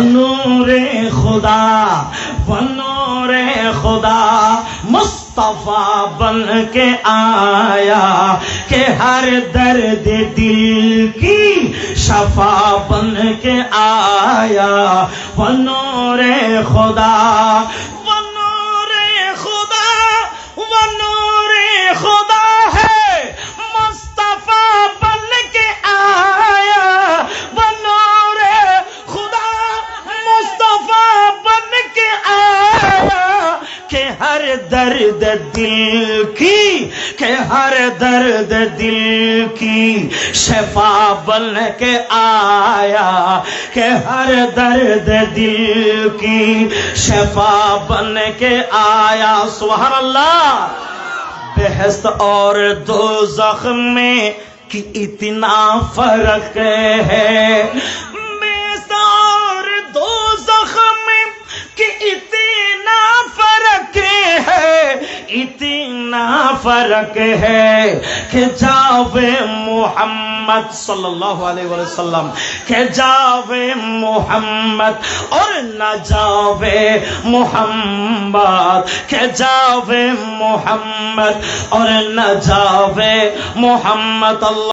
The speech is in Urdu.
نور خدا و خدا مصطفیٰ بن کے آیا کہ ہر درد دل کی شفا بن کے آیا۔ و خدا ہر درد دل کی کہ ہر درد دل کی شفا بن کے آیا کہ ہر درد دل کی شفا بن کے آیا سبحان اللہ بحث اور دو زخم میں کہ اتنا فرق ہے اتنا فرق ہے کہ جاوے محمد صلی اللہ علیہ وسلم کہ جاوے محمد اور نہ جاوے محمد کہ جاوے محمد اور نہ جاوے محمد اللہ